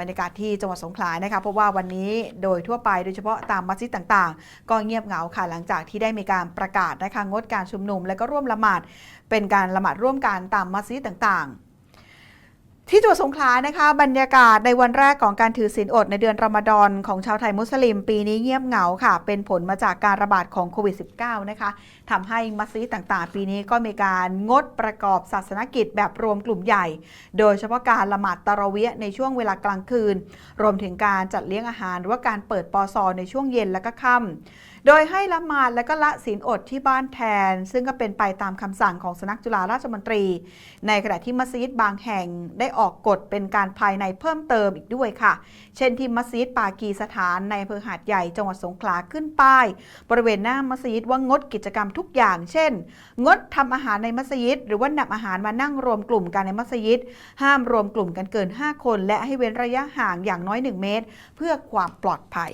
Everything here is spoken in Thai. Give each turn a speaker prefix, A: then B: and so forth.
A: บรรยากาศที่จังหวัดสงขลานะคะเพราะว่าวันนี้โดยทั่วไปโดยเฉพาะตามมัสยิดต่างๆ ก็เงียบเหงาค่ะหลังจากที่ได้มีการประกาศนะคะงดการชุมนุม และก็ร่วมละหมาดเป็นการละหมาดร่วมกันตามมัสยิดต่างๆ ที่จังหวัดสงขลานะคะ บรรยากาศในวันแรกของการถือศีลอดในเดือนรอมฎอนของชาวไทยมุสลิม ปีนี้เงียบเหงาค่ะ เป็นผลมาจากการระบาดของโควิด -19 นะคะทำให้มัสยิดต่างๆ ปีนี้ก็มีการงดประกอบศาสนกิจแบบรวมกลุ่มใหญ่ โดยเฉพาะการละหมาดตะระเวียะในช่วงเวลากลางคืน รวมถึงการจัดเลี้ยงอาหารหรือว่าการเปิดปอซอในช่วงเย็นและก็ค่ำโดยให้ละหมาดและก็ละศีลอดที่บ้านแทน ซึ่งก็เป็นไปตามคำสั่งของสนักจุฬาราชมนตรี ในขณะที่มัสยิดบางแห่งได้อออกกฎเป็นการภายในเพิ่มเติมอีกด้วยค่ะ เช่นที่มัสยิดปากีสถานในอำเภอหาดใหญ่จังหวัดสงขลาขึ้นป้าย บริเวณหน้ามัสยิดว่างดกิจกรรมทุกอย่าง เช่น งดทำอาหารในมัสยิด หรือว่านำอาหารมานั่งรวมกลุ่มกันในมัสยิด ห้ามรวมกลุ่มกันเกิน 5 คน และให้เว้นระยะห่างอย่างน้อย 1 เมตร เพื่อความปลอดภัย